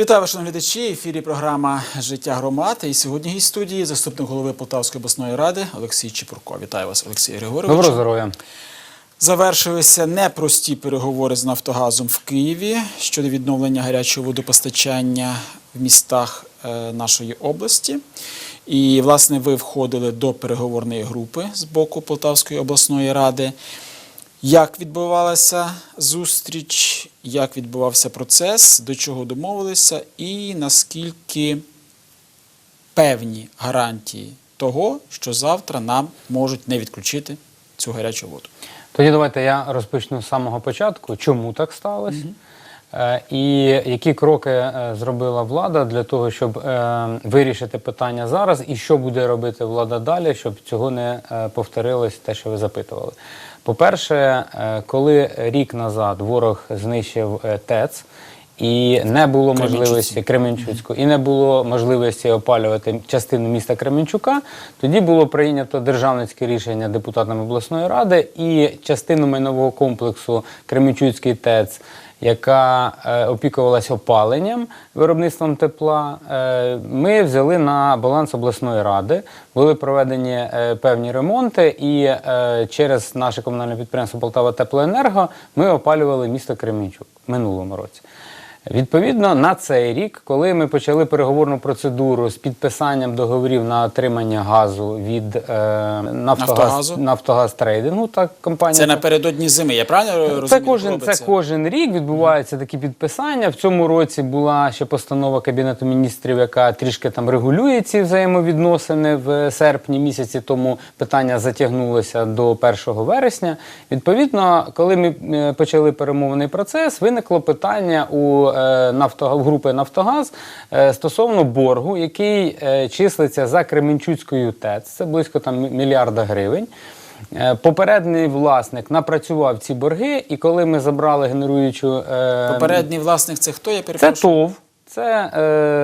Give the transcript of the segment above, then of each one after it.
Вітаю шановні глядачі. В ефірі програма Життя громад. І сьогодні гість студії заступник голови Полтавської обласної ради Олексій Чепурко. Вітаю вас, Олексій Григорович. Доброго здоров'я. Завершилися непрості переговори з Нафтогазом в Києві щодо відновлення гарячого водопостачання в містах е, нашої області. І, власне, ви входили до переговорної групи з боку Полтавської обласної ради. Як відбувалася зустріч, як відбувався процес, до чого домовилися, і наскільки певні гарантії того, що завтра нам можуть не відключити цю гарячу воду. Тоді давайте я розпочну з самого початку. Чому так сталося? Е, І які кроки е, зробила влада для того, щоб е, вирішити питання зараз, і що буде робити влада далі, щоб цього не е, повторилось те, що ви запитували. По-перше, е, коли рік назад ворог знищив е, ТЕЦ і не було можливості Кременчуцьку, і не було можливості опалювати частину міста Кременчука, тоді було прийнято державницьке рішення депутатами обласної ради і частину майнового комплексу Кременчуцький ТЕЦ. Яка опікувалася опаленням виробництвом тепла, е, ми взяли на баланс обласної ради. Були проведені е, певні ремонти, і е, через наше комунальне підприємство Полтава Теплоенерго ми опалювали місто Кременчук минулому році. Відповідно, на цей рік, коли ми почали переговорну процедуру з підписанням договорів на отримання газу від е, Нафтогаз, Нафтогазу? Нафтогаз Трейдингу, так компанія Це напередодні зими, я правильно розумію? це кожен, це кожен рік відбуваються такі підписання. В цьому році була ще постанова Кабінету міністрів, яка трішки там регулює ці взаємовідносини в серпні місяці. Тому питання затягнулося до 1 вересня. Відповідно, коли ми е, почали перемовний процес, виникло питання у е, групи Нафтогаз е, стосовно боргу, який е, числиться за Кременчуцькою ТЕЦ. Це близько там мільярда гривень. Попередній власник напрацював ці борги, і коли ми забрали генеруючу Попередній власник це хто? Я це. ТОВ, це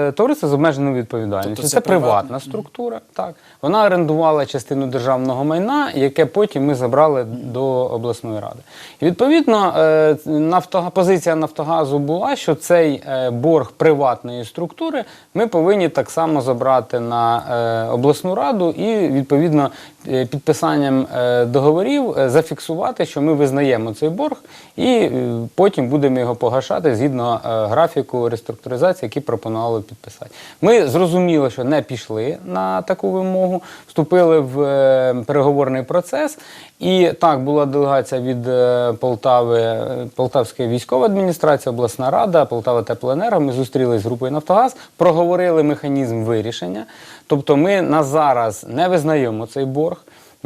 е, товариство з обмеженою відповідальністю. Тобто це це приватна приватне? структура. Так вона орендувала частину державного майна, яке потім ми забрали до обласної ради. І відповідно, е, нафтога, позиція Нафтогазу була, що цей е, борг приватної структури ми повинні так само забрати на е, обласну раду і відповідно е, підписанням е, договорів е, зафіксувати, що ми визнаємо цей борг, і е, потім будемо його погашати згідно е, графіку реструктуризації, який пропонували підписати. Ми зрозуміли, що не пішли на таку вимогу, вступили в е, переговорний процес. І так була делегація від е, Полтави, е, Полтавської військової адміністрації, обласна рада, Полтава Теплоенерго. Ми зустрілися з групою Нафтогаз, проговорили механізм вирішення. Тобто, ми на зараз не визнаємо цей борг.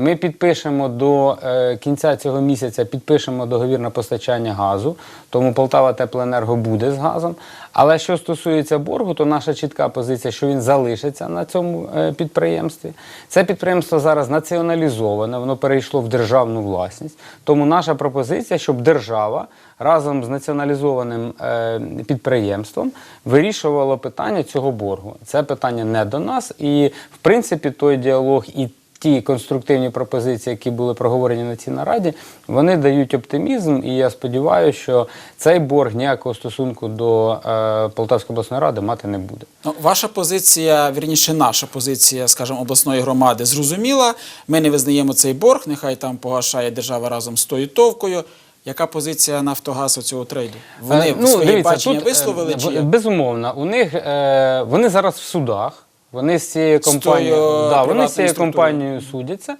Ми підпишемо до е, кінця цього місяця підпишемо договір на постачання газу, тому Полтава Теплоенерго буде з газом. Але що стосується боргу, то наша чітка позиція, що він залишиться на цьому е, підприємстві. Це підприємство зараз націоналізоване, воно перейшло в державну власність. Тому наша пропозиція, щоб держава разом з націоналізованим е, підприємством вирішувала питання цього боргу. Це питання не до нас, і в принципі той діалог і ті конструктивні пропозиції, які були проговорені на цій нараді, вони дають оптимізм, і я сподіваюся, що цей борг ніякого стосунку до е, Полтавської обласної ради мати не буде. Ну, ваша позиція, вірніше, наша позиція, скажімо, обласної громади зрозуміла. Ми не визнаємо цей борг, нехай там погашає держава разом з тою товкою. Яка позиція Нафтогазу цього трейду? Вони Е, ну, свої дивіться, бачення тут, висловили е, чи безумовно, у них е, вони зараз в судах. Вони з цією компанією, да, вони з цією компанією судяться.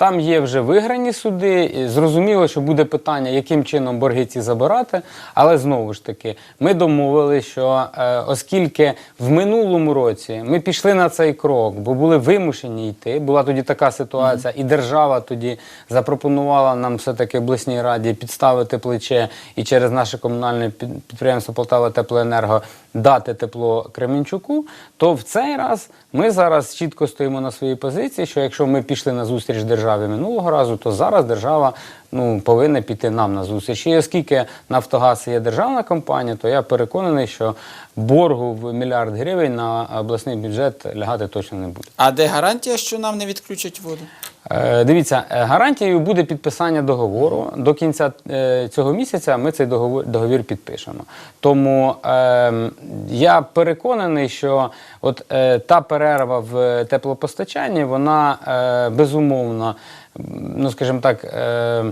Там є вже виграні суди. і Зрозуміло, що буде питання, яким чином борги ці забирати. Але знову ж таки, ми домовилися, що е, оскільки в минулому році ми пішли на цей крок, бо були вимушені йти. Була тоді така ситуація, і держава тоді запропонувала нам все-таки обласній раді підставити плече і через наше комунальне підприємство Полтава Теплоенерго дати тепло Кременчуку. То в цей раз ми зараз чітко стоїмо на своїй позиції, що якщо ми пішли на зустріч державі минулого разу, то зараз держава ну, повинна піти нам на зустріч. І оскільки Нафтогаз є державна компанія, то я переконаний, що боргу в мільярд гривень на обласний бюджет лягати точно не буде. А де гарантія, що нам не відключать воду? Е, Дивіться, е, гарантією буде підписання договору. До кінця е, цього місяця ми цей договор, договір підпишемо. Тому е, я переконаний, що от е, та перерва в теплопостачанні, вона е, безумовно, ну скажімо так. Е,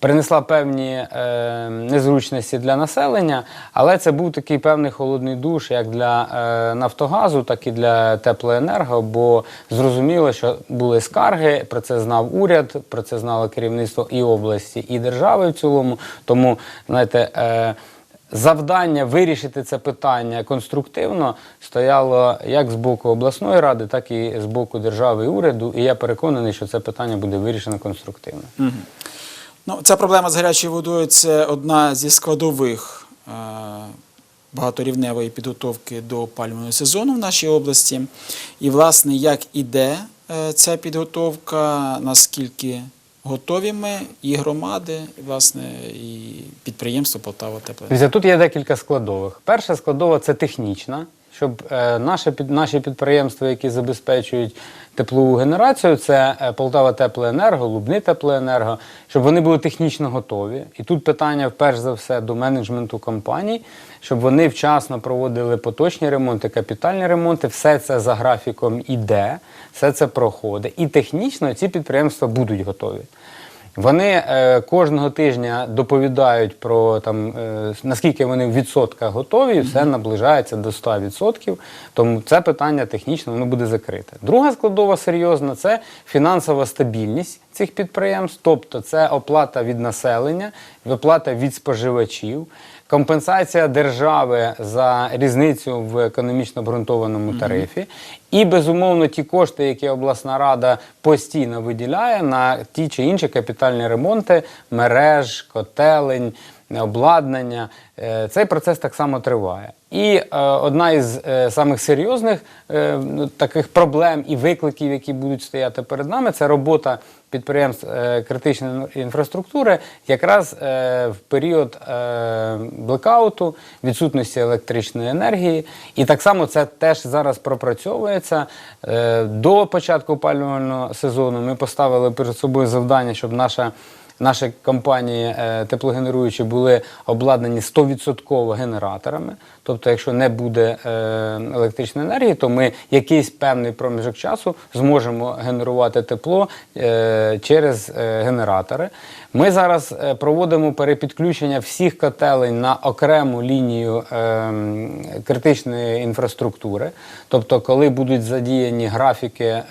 Принесла певні е, незручності для населення, але це був такий певний холодний душ як для е, Нафтогазу, так і для теплоенерго, бо зрозуміло, що були скарги, про це знав уряд, про це знало керівництво і області, і держави в цілому. Тому, знаєте, е, завдання вирішити це питання конструктивно стояло як з боку обласної ради, так і з боку держави і уряду. І я переконаний, що це питання буде вирішено конструктивно. Ну, ця проблема з гарячою водою це одна зі складових е, багаторівневої підготовки до опалювального сезону в нашій області. І, власне, як іде е, ця підготовка, наскільки готові ми, і громади, і, власне, і підприємство Полтава. Дивіться, тут є декілька складових. Перша складова це технічна, щоб е, наше, під, наші підприємства, які забезпечують теплову генерацію, це е, Полтава Теплоенерго, Лубни Теплоенерго, щоб вони були технічно готові. І тут питання, перш за все, до менеджменту компаній, щоб вони вчасно проводили поточні ремонти, капітальні ремонти. Все це за графіком іде, все це проходить. І технічно ці підприємства будуть готові. Вони е, кожного тижня доповідають про там е, наскільки вони в відсотках готові, все наближається до 100%. Тому це питання технічно воно буде закрите. Друга складова серйозна це фінансова стабільність цих підприємств, тобто це оплата від населення, оплата від споживачів. Компенсація держави за різницю в економічно обґрунтованому тарифі, і безумовно ті кошти, які обласна рада постійно виділяє на ті чи інші капітальні ремонти мереж, котелень, обладнання. Е, Цей процес так само триває. І е, одна із е, самих серйозних е, ну, таких проблем і викликів, які будуть стояти перед нами, це робота підприємств е, критичної інфраструктури, якраз е, в період е, блекауту, відсутності електричної енергії. І так само це теж зараз пропрацьовується. Е, до початку опалювального сезону ми поставили перед собою завдання, щоб наша Наші компанії е, теплогенеруючі були обладнані 100% генераторами. Тобто, якщо не буде е, електричної енергії, то ми якийсь певний проміжок часу зможемо генерувати тепло е, через генератори. Ми зараз проводимо перепідключення всіх котелень на окрему лінію критичної інфраструктури. Тобто, коли будуть задіяні графіки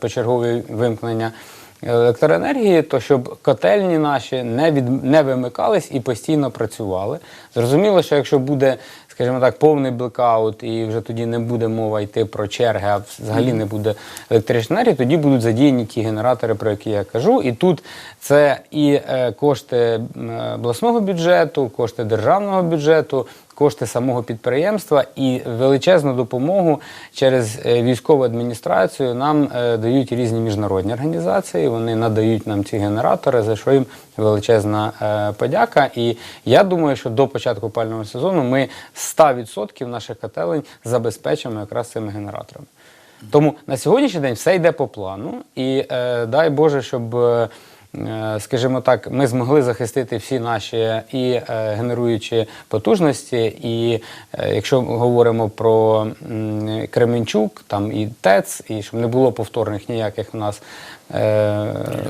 почергові вимкнення електроенергії, то щоб котельні наші не від не вимикались і постійно працювали. Зрозуміло, що якщо буде, скажімо так, повний блекаут, і вже тоді не буде мова йти про черги, а взагалі не буде електричної енергії, тоді будуть задіяні ті генератори, про які я кажу. І тут це і е, кошти е, обласного бюджету, кошти державного бюджету. Кошти самого підприємства і величезну допомогу через е, військову адміністрацію нам е, дають різні міжнародні організації. Вони надають нам ці генератори, за що їм величезна е, подяка. І я думаю, що до початку опалювального сезону ми 100% наших котелень забезпечимо якраз цими генераторами. Тому на сьогоднішній день все йде по плану, і е, дай Боже, щоб. Е, Скажімо так, ми змогли захистити всі наші і е, генеруючі потужності. І е, якщо ми говоримо про Кременчук, там і ТЕЦ, і щоб не було повторних ніяких у нас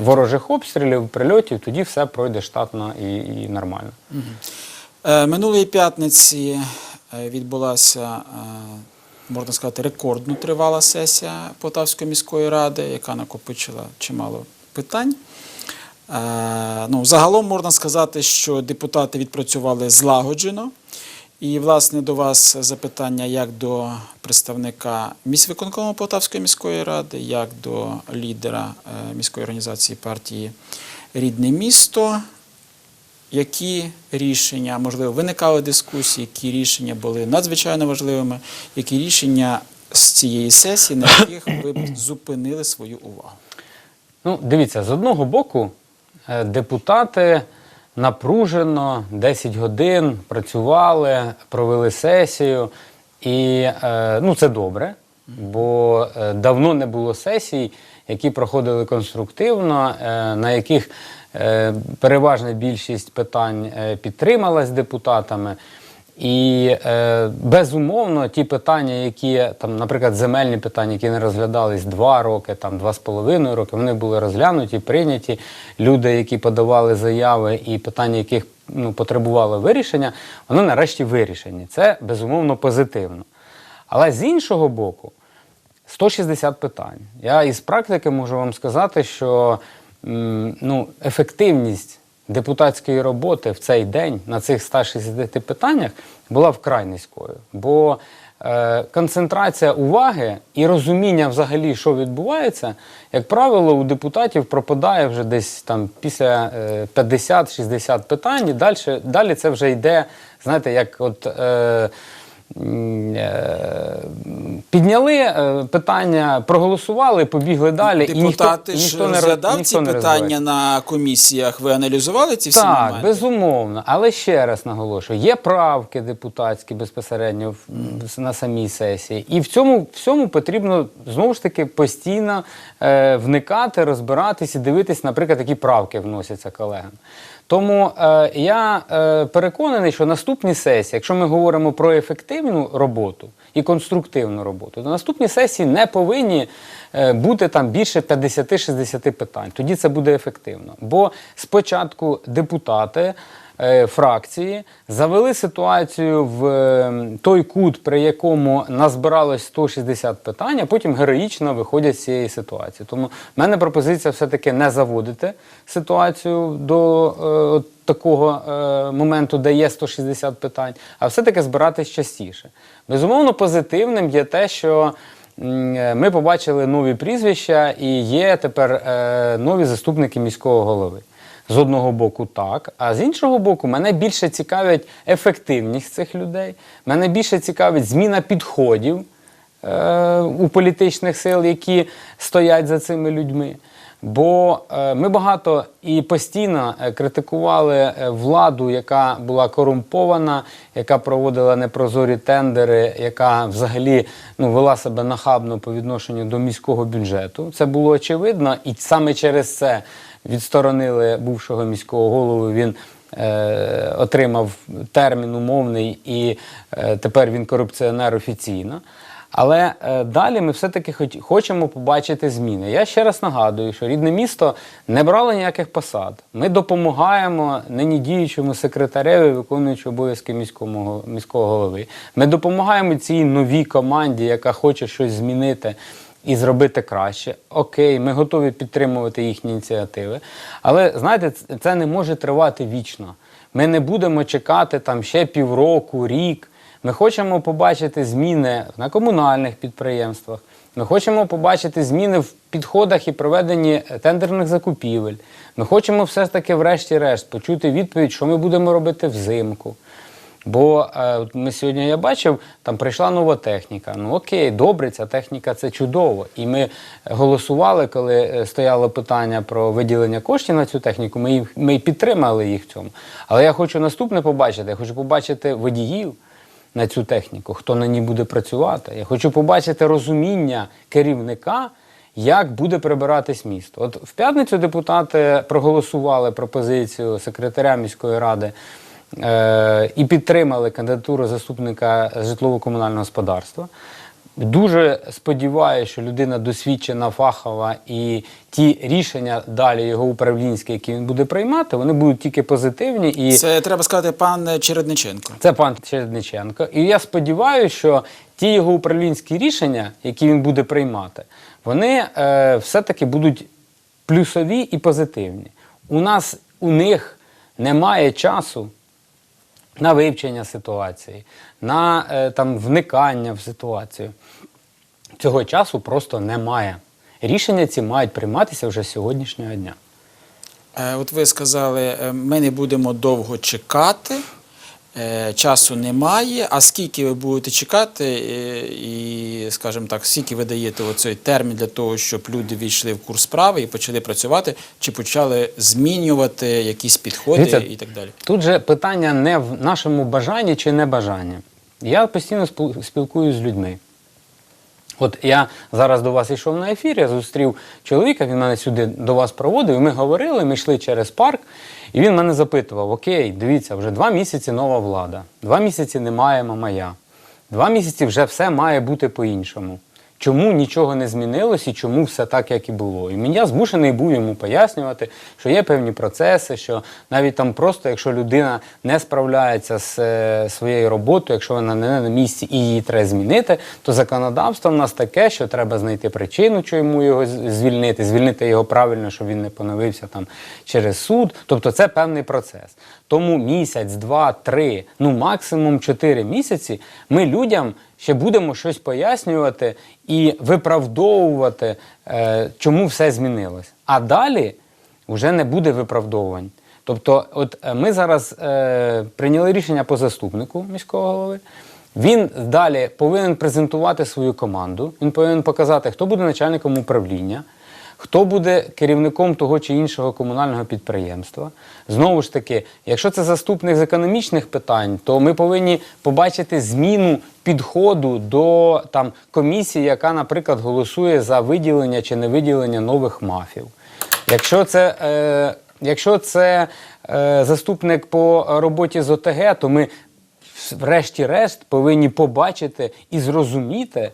ворожих обстрілів, прильотів, тоді все пройде штатно і, і нормально. Минулої п'ятниці відбулася, можна сказати, рекордно тривала сесія Полтавської міської ради, яка накопичила чимало питань. Е, Ну, загалом можна сказати, що депутати відпрацювали злагоджено. І, власне, до вас запитання як до представника міськвиконкому Полтавської міської ради, як до лідера е, міської організації партії Рідне місто. Які рішення, можливо, виникали дискусії, які рішення були надзвичайно важливими, які рішення з цієї сесії, на яких ви зупинили свою увагу? Ну, дивіться, з одного боку, е, депутати напружено 10 годин працювали, провели сесію, і е, ну, це добре. бо е, давно не було сесій, які проходили конструктивно, на яких переважна більшість питань підтрималась депутатами. І е, безумовно, ті питання, які там, наприклад, земельні питання, які не розглядались два роки, там два з половиною роки, вони були розглянуті, прийняті. Люди, які подавали заяви, і питання, яких ну, потребували вирішення, вони нарешті вирішені. Це безумовно позитивно. Але з іншого боку, 160 питань. Я із практики можу вам сказати, що м, ну, ефективність депутатської роботи в цей день на цих 160 питаннях була вкрай низькою. Бо е, концентрація уваги і розуміння взагалі, що відбувається, як правило, у депутатів пропадає вже десь там після е, 50-60 питань, і далі, далі це вже йде, знаєте, як от. Е, Підняли е, питання, проголосували, побігли далі. Депутати і ніхто, ж ніхто не роз- розглядав ніхто ці не питання на комісіях. Ви аналізували ці всі Так, моменти? безумовно. Але ще раз наголошую: є правки депутатські безпосередньо в- на самій сесії. І в цьому всьому потрібно знову ж таки постійно е, вникати, розбиратись і дивитись, наприклад, які правки вносяться колегам. Тому е, я е, переконаний, що наступні сесії, якщо ми говоримо про ефективну роботу і конструктивну роботу, то наступні сесії не повинні е, бути там більше 50-60 питань. Тоді це буде ефективно. Бо спочатку депутати. Е, Фракції завели ситуацію в е, той кут, при якому назбиралось 160 питань, а потім героїчно виходять з цієї ситуації. Тому в мене пропозиція все-таки не заводити ситуацію до е, такого е, моменту, де є 160 питань, а все-таки збиратись частіше. Безумовно, позитивним є те, що ми побачили нові прізвища і є тепер е, нові заступники міського голови. З одного боку, так, а з іншого боку, мене більше цікавить ефективність цих людей, мене більше цікавить зміна підходів е, у політичних сил, які стоять за цими людьми. Бо е, ми багато і постійно е, критикували е, владу, яка була корумпована, яка проводила непрозорі тендери, яка взагалі ну, вела себе нахабно по відношенню до міського бюджету. Це було очевидно, і саме через це відсторонили бувшого міського голову. Він е, отримав термін умовний, і е, тепер він корупціонер офіційно. Але е, далі ми все-таки хоч, хочемо побачити зміни. Я ще раз нагадую, що рідне місто не брало ніяких посад. Ми допомагаємо нині діючому секретареві, виконуючи обов'язки міського, міського голови. Ми допомагаємо цій новій команді, яка хоче щось змінити і зробити краще. Окей, ми готові підтримувати їхні ініціативи. Але знаєте, це не може тривати вічно. Ми не будемо чекати там ще півроку, рік. Ми хочемо побачити зміни на комунальних підприємствах. Ми хочемо побачити зміни в підходах і проведенні тендерних закупівель. Ми хочемо все ж таки, врешті-решт, почути відповідь, що ми будемо робити взимку. Бо е, ми сьогодні я бачив, там прийшла нова техніка. Ну окей, добре, ця техніка це чудово. І ми голосували, коли е, стояло питання про виділення коштів на цю техніку. Ми ми підтримали їх в цьому. Але я хочу наступне побачити. Я хочу побачити водіїв на цю техніку, хто на ній буде працювати. Я хочу побачити розуміння керівника. Як буде прибиратись місто? От в п'ятницю депутати проголосували пропозицію секретаря міської ради і підтримали кандидатуру заступника житлово-комунального господарства. Дуже сподіваюся, що людина досвідчена, фахова, і ті рішення далі його управлінські, які він буде приймати, вони будуть тільки позитивні і Це треба сказати, пан Чередниченко. це пан Чередниченко. І я сподіваюся, що ті його управлінські рішення, які він буде приймати, вони е, все-таки будуть плюсові і позитивні. У нас у них немає часу на вивчення ситуації, на е, там, вникання в ситуацію. Цього часу просто немає. Рішення ці мають прийматися вже з сьогоднішнього дня. Е, От ви сказали, е, ми не будемо довго чекати, часу немає. А скільки ви будете чекати, і, скажімо так, скільки ви даєте оцей термін для того, щоб люди війшли в курс справи і почали працювати, чи почали змінювати якісь підходи Дивіться, і так далі? Тут же питання не в нашому бажанні чи небажанні. Я постійно спіл- спілкуюся з людьми. От я зараз до вас йшов на ефір, я зустрів чоловіка, він мене сюди до вас проводив, і ми говорили, ми йшли через парк, і він мене запитував: Окей, дивіться, вже два місяці нова влада, два місяці немає мамая, два місяці вже все має бути по-іншому. Чому нічого не змінилось і чому все так, як і було? І мен- я змушений був йому пояснювати, що є певні процеси, що навіть там просто, якщо людина не справляється з е, своєю роботою, якщо вона не на місці і її треба змінити, то законодавство в нас таке, що треба знайти причину, чому його звільнити, звільнити його правильно, щоб він не поновився там через суд. Тобто це певний процес. Тому місяць, два, три, ну максимум чотири місяці ми людям ще будемо щось пояснювати і виправдовувати, е, чому все змінилось. А далі вже не буде виправдовувань. Тобто, от е, ми зараз е, прийняли рішення по заступнику міського голови. Він далі повинен презентувати свою команду. Він повинен показати, хто буде начальником управління, хто буде керівником того чи іншого комунального підприємства. Знову ж таки, якщо це заступник з економічних питань, то ми повинні побачити зміну підходу до там комісії, яка, наприклад, голосує за виділення чи не виділення нових мафів. Якщо це, е, якщо це е, заступник по роботі з ОТГ, то ми врешті-решт повинні побачити і зрозуміти,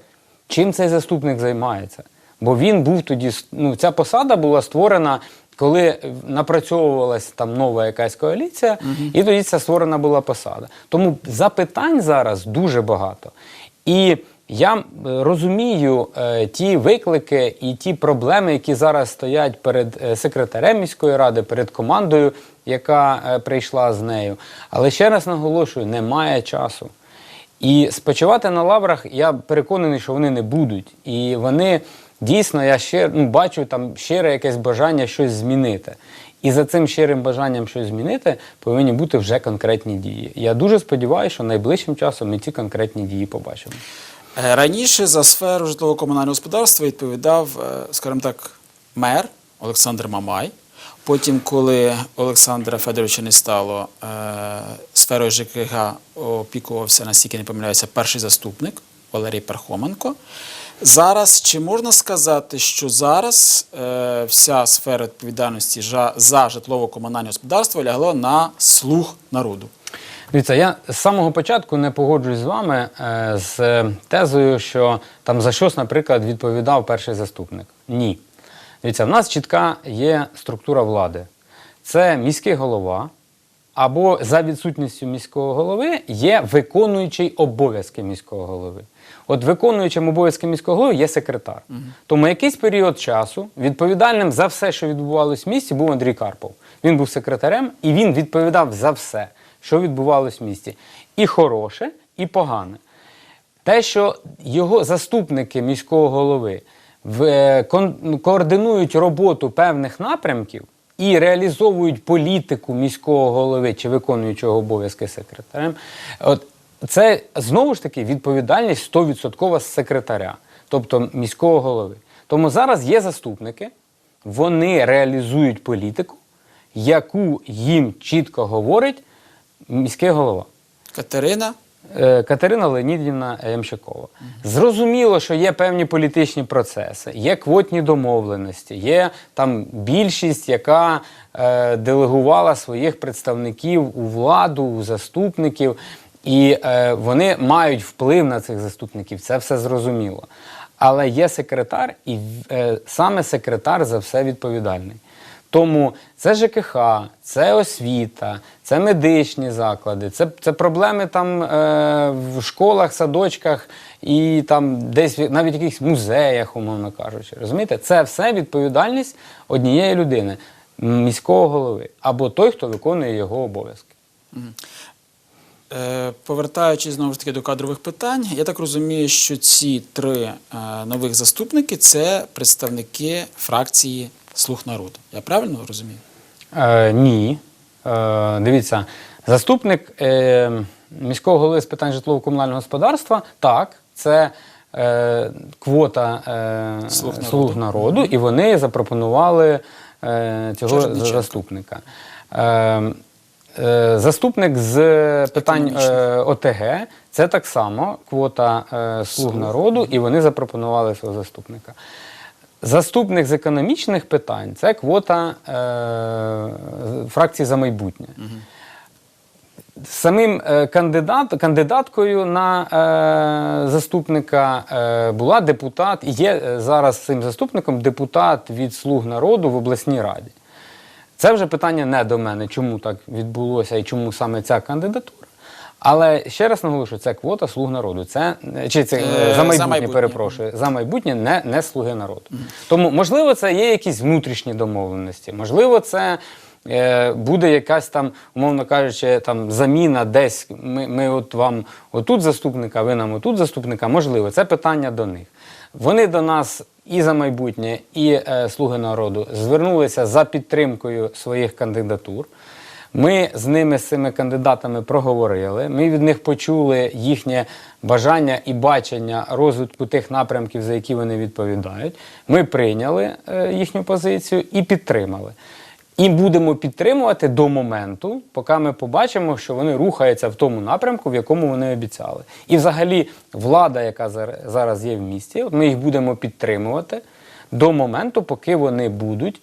чим цей заступник займається. Бо він був тоді, ну, ця посада була створена, коли напрацьовувалась там нова якась коаліція, і тоді ця створена була посада. Тому запитань зараз дуже багато. І я розумію е, ті виклики і ті проблеми, які зараз стоять перед е, секретарем міської ради, перед командою, яка е, прийшла з нею. Але ще раз наголошую, немає часу. І спочивати на лаврах, я переконаний, що вони не будуть. І вони дійсно, я ще ну, бачу там щире якесь бажання щось змінити. І за цим щирим бажанням щось змінити повинні бути вже конкретні дії. Я дуже сподіваюся, що найближчим часом ми ці конкретні дії побачимо. Е, Раніше за сферу житлово-комунального господарства відповідав, е, скажімо так, мер Олександр Мамай. Потім, коли Олександра Федоровича не стало, е, сферою ЖКГ опікувався, наскільки не помиляюся, перший заступник Валерій Пархоменко. Зараз чи можна сказати, що зараз е, вся сфера відповідальності за житлово-комунальне господарство лягло на слух народу? Дивіться, я з самого початку не погоджуюсь з вами е, з тезою, що там за щось, наприклад, відповідав перший заступник. Ні. Дивіться, в нас чітка є структура влади. Це міський голова, або за відсутністю міського голови є виконуючий обов'язки міського голови. От виконуючим обов'язки міського голови є секретар. Тому якийсь період часу відповідальним за все, що відбувалось в місті, був Андрій Карпов. Він був секретарем і він відповідав за все, що відбувалось в місті. І хороше, і погане. Те, що його заступники міського голови в- е, ну, координують роботу певних напрямків і реалізовують політику міського голови чи виконуючого обов'язки секретарем, от це знову ж таки відповідальність 100% секретаря, тобто міського голови. Тому зараз є заступники, вони реалізують політику, яку їм чітко говорить міський голова. Катерина Е, Катерина Леонідівна Ямщикова. Зрозуміло, що є певні політичні процеси, є квотні домовленості, є там більшість, яка е, делегувала своїх представників у владу, у заступників, і е, вони мають вплив на цих заступників. Це все зрозуміло. Але є секретар, і е, саме секретар за все відповідальний. Тому це ЖКХ, це освіта, це медичні заклади, це, це проблеми там е, в школах, садочках і там десь навіть в якихось музеях, умовно кажучи. Розумієте, це все відповідальність однієї людини, міського голови, або той, хто виконує його обов'язки. Е, Повертаючись знову ж таки до кадрових питань, я так розумію, що ці три е, нових заступники це представники фракції Слуг народу. Я правильно розумію? Е, ні. Е, дивіться, заступник е, міського голови з питань житлово-комунального господарства, так, це е, квота е, Слуг слуг, народу. народу, і вони запропонували е, цього заступника. Е, Заступник з питань е, ОТГ це так само квота е, слуг народу, і вони запропонували свого заступника. Заступник з економічних питань це квота е, фракції за майбутнє. Самим е, кандидат, кандидаткою на е, заступника е, була депутат, і є е, зараз цим заступником депутат від Слуг народу в обласній раді. Це вже питання не до мене, чому так відбулося і чому саме ця кандидатура. Але ще раз наголошую, це квота слуг народу. Це чи це е, Е, за майбутнє, майбутнє. перепрошую. За майбутнє не, не слуги народу. Тому, можливо, це є якісь внутрішні домовленості. Можливо, це е, буде якась там, умовно кажучи, там заміна десь. Ми, ми от вам отут заступника, ви нам отут заступника. Можливо, це питання до них. Вони до нас і за майбутнє, і е, слуги народу звернулися за підтримкою своїх кандидатур. Ми з ними, з цими кандидатами, проговорили. Ми від них почули їхнє бажання і бачення розвитку тих напрямків, за які вони відповідають. Ми прийняли е, їхню позицію і підтримали. І будемо підтримувати до моменту, поки ми побачимо, що вони рухаються в тому напрямку, в якому вони обіцяли. І взагалі влада, яка зар- зараз є в місті, ми їх будемо підтримувати до моменту, поки вони будуть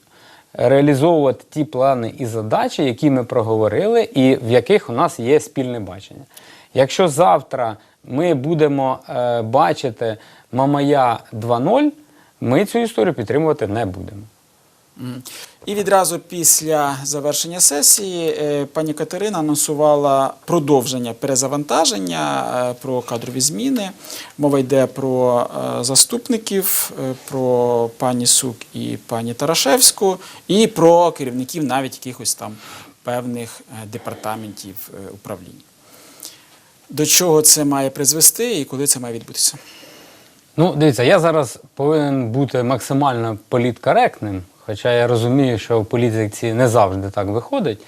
реалізовувати ті плани і задачі, які ми проговорили, і в яких у нас є спільне бачення. Якщо завтра ми будемо е, бачити Мамая 2.0, ми цю історію підтримувати не будемо. І відразу після завершення сесії е, пані Катерина анонсувала продовження перезавантаження е, про кадрові зміни. Мова йде про е, заступників, про пані Сук і пані Тарашевську, і про керівників навіть якихось там певних департаментів управлінь. До чого це має призвести і коли це має відбутися? Ну, дивіться, я зараз повинен бути максимально політкоректним, хоча я розумію, що в політиці не завжди так виходить.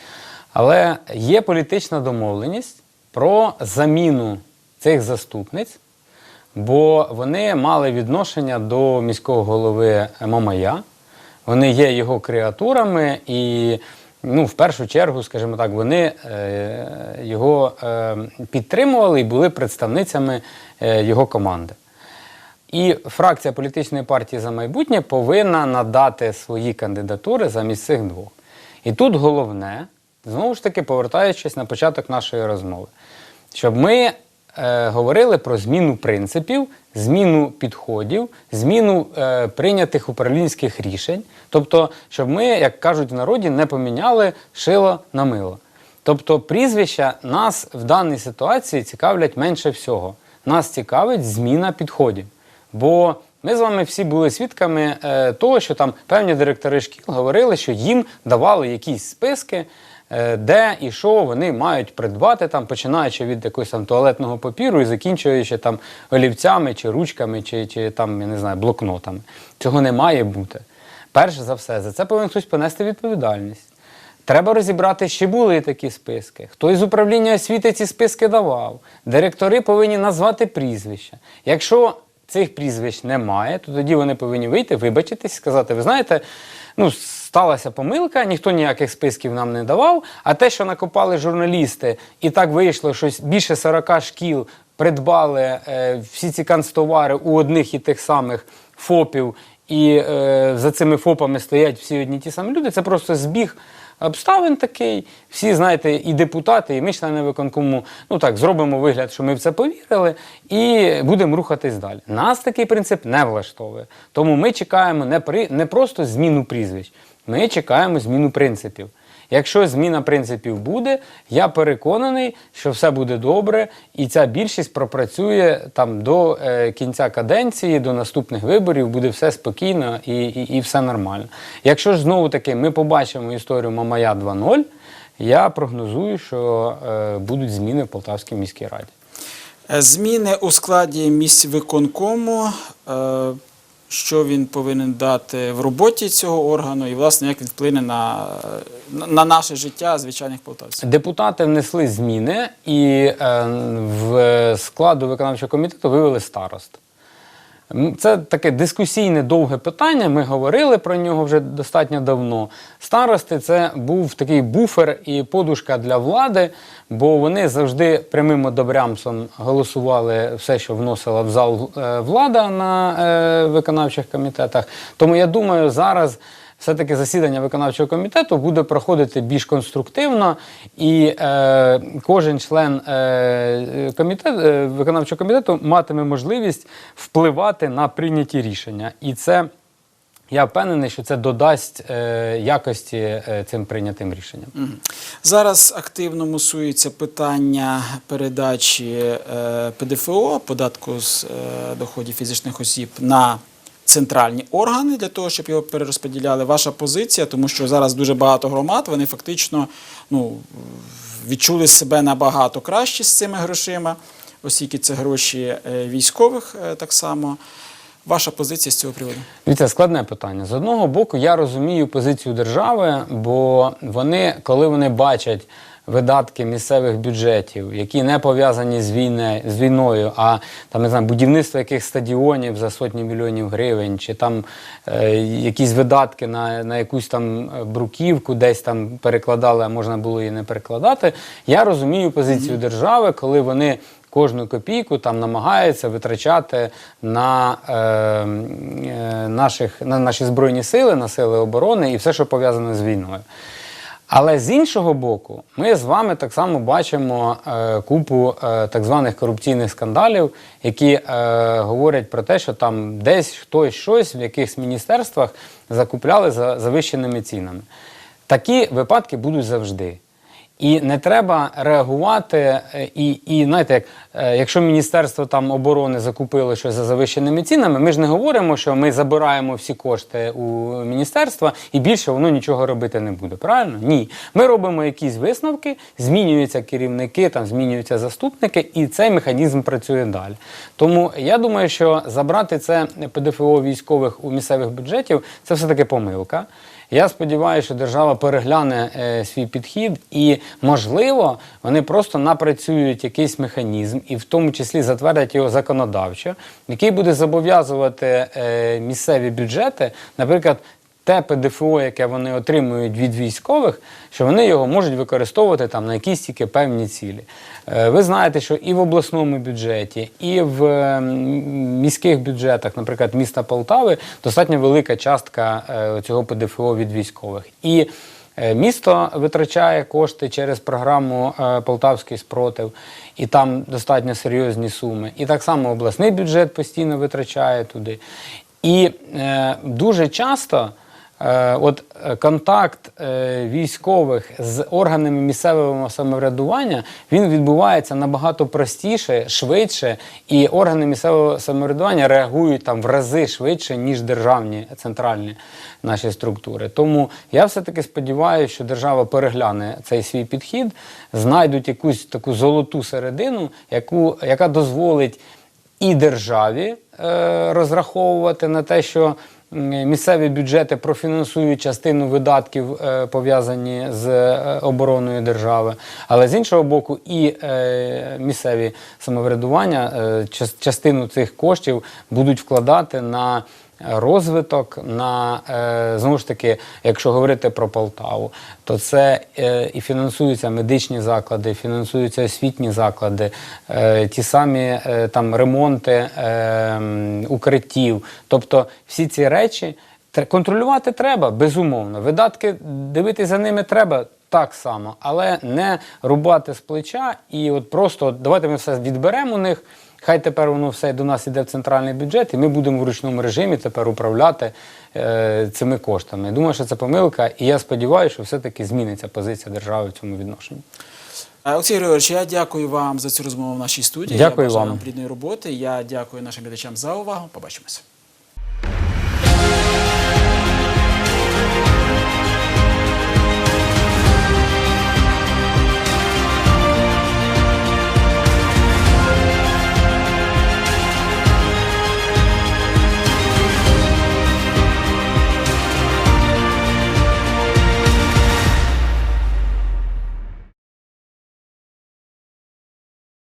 Але є політична домовленість про заміну цих заступниць, бо вони мали відношення до міського голови Мамая. Вони є його креатурами, і ну, в першу чергу, скажімо так, вони е, його е, підтримували і були представницями е, його команди. І фракція політичної партії за майбутнє повинна надати свої кандидатури замість цих двох. І тут головне, знову ж таки, повертаючись на початок нашої розмови, щоб ми е, говорили про зміну принципів, зміну підходів, зміну е, прийнятих управлінських рішень. Тобто, щоб ми, як кажуть в народі, не поміняли шило на мило. Тобто, прізвища нас в даній ситуації цікавлять менше всього. Нас цікавить зміна підходів. Бо ми з вами всі були свідками е, того, що там певні директори шкіл говорили, що їм давали якісь списки, е, де і що вони мають придбати, там, починаючи від якогось там туалетного папіру і закінчуючи там олівцями чи ручками, чи, чи там, я не знаю, блокнотами. Цього не має бути. Перш за все, за це повинен хтось понести відповідальність. Треба розібрати, чи були такі списки. Хто із управління освіти ці списки давав. Директори повинні назвати прізвища. Якщо цих прізвищ немає, то тоді вони повинні вийти, вибачитись, сказати: ви знаєте, ну сталася помилка, ніхто ніяких списків нам не давав. А те, що накопали журналісти, і так вийшло, що більше 40 шкіл придбали е, всі ці канцтовари у одних і тих самих ФОПів, і е, за цими ФОПами стоять всі одні ті самі люди. Це просто збіг обставин такий. Всі, знаєте, і депутати, і ми, члени виконкому, ну так, зробимо вигляд, що ми в це повірили, і будемо рухатись далі. Нас такий принцип не влаштовує. Тому ми чекаємо не, при, не просто зміну прізвищ, ми чекаємо зміну принципів. Якщо зміна принципів буде, я переконаний, що все буде добре, і ця більшість пропрацює там до е, кінця каденції, до наступних виборів, буде все спокійно і, і, і все нормально. Якщо ж знову таки ми побачимо історію Мамая 2.0, я прогнозую, що е, будуть зміни в Полтавській міській раді. Е, Зміни у складі місць виконкому, е, що він повинен дати в роботі цього органу, і, власне, як він вплине на, на- на наше життя звичайних полтавців. Депутати внесли зміни і е, в складу виконавчого комітету вивели старост. Це таке дискусійне довге питання. Ми говорили про нього вже достатньо давно. Старости це був такий буфер і подушка для влади, бо вони завжди прямим одобрямцем голосували все, що вносила в зал е, влада на е, виконавчих комітетах. Тому я думаю, зараз. Все-таки засідання виконавчого комітету буде проходити більш конструктивно, і е, кожен член е, комітет, е, виконавчого комітету матиме можливість впливати на прийняті рішення. І це я впевнений, що це додасть е, якості е, цим прийнятим рішенням. Зараз активно мусується питання передачі е, ПДФО, податку з е, доходів фізичних осіб, на центральні органи для того, щоб його перерозподіляли. Ваша позиція, тому що зараз дуже багато громад, вони фактично ну, відчули себе набагато краще з цими грошима, оскільки це гроші е, військових е, так само. Ваша позиція з цього приводу? Дивіться, складне питання. З одного боку, я розумію позицію держави, бо вони, коли вони бачать видатки місцевих бюджетів, які не пов'язані з війне, з війною, а там не знаю, будівництво яких стадіонів за сотні мільйонів гривень, чи там е, якісь видатки на, на якусь там е, бруківку, десь там перекладали, а можна було і не перекладати. Я розумію позицію держави, коли вони кожну копійку там намагаються витрачати на, е, е, наших, на наші збройні сили, на сили оборони і все, що пов'язане з війною. Але з іншого боку, ми з вами так само бачимо е, купу е, так званих корупційних скандалів, які е, говорять про те, що там десь хтось щось в якихось міністерствах закупляли за завищеними цінами. Такі випадки будуть завжди. І не треба реагувати. е, І, і знаєте, як, е, якщо Міністерство там оборони закупило щось за завищеними цінами, ми ж не говоримо, що ми забираємо всі кошти у міністерства і більше воно нічого робити не буде. Правильно? Ні. Ми робимо якісь висновки, змінюються керівники, там змінюються заступники, і цей механізм працює далі. Тому я думаю, що забрати це ПДФО військових у місцевих бюджетів це все таки помилка. Я сподіваюся, що держава перегляне е, свій підхід, і можливо, вони просто напрацюють якийсь механізм, і в тому числі затвердять його законодавчо, який буде зобов'язувати е, місцеві бюджети, наприклад. Те ПДФО, яке вони отримують від військових, що вони його можуть використовувати там на якісь тільки певні цілі. Е, Ви знаєте, що і в обласному бюджеті, і в міських бюджетах, наприклад, міста Полтави, достатньо велика частка е, цього ПДФО від військових. І е, місто витрачає кошти через програму Полтавський спротив, і там достатньо серйозні суми. І так само обласний бюджет постійно витрачає туди. І е, дуже часто от, е, контакт е, військових з органами місцевого самоврядування він відбувається набагато простіше, швидше, і органи місцевого самоврядування реагують там в рази швидше, ніж державні центральні наші структури. Тому я все-таки сподіваюся, що держава перегляне цей свій підхід, знайдуть якусь таку золоту середину, яку, яка дозволить і державі е, розраховувати на те, що місцеві бюджети профінансують частину видатків, е, пов'язані з е, обороною держави, але з іншого боку, і е, місцеві самоврядування частину цих коштів будуть вкладати на розвиток на е, знову ж таки, якщо говорити про Полтаву, то це е, і фінансуються медичні заклади, фінансуються освітні заклади, е, ті самі там ремонти укриттів. Тобто всі ці речі тр- контролювати треба, безумовно. Видатки дивитися за ними треба. Так само, але не рубати з плеча і от просто от давайте ми все відберемо у них. Хай тепер воно все до нас іде в центральний бюджет, і ми будемо в ручному режимі тепер управляти е, цими коштами. Думаю, що це помилка, і я сподіваюся, що все-таки зміниться позиція держави в цьому відношенні. Е, Олексій Григорович, я дякую вам за цю розмову в нашій студії. Дякую я вам. вам плідної роботи. Я дякую нашим глядачам за увагу. Побачимося.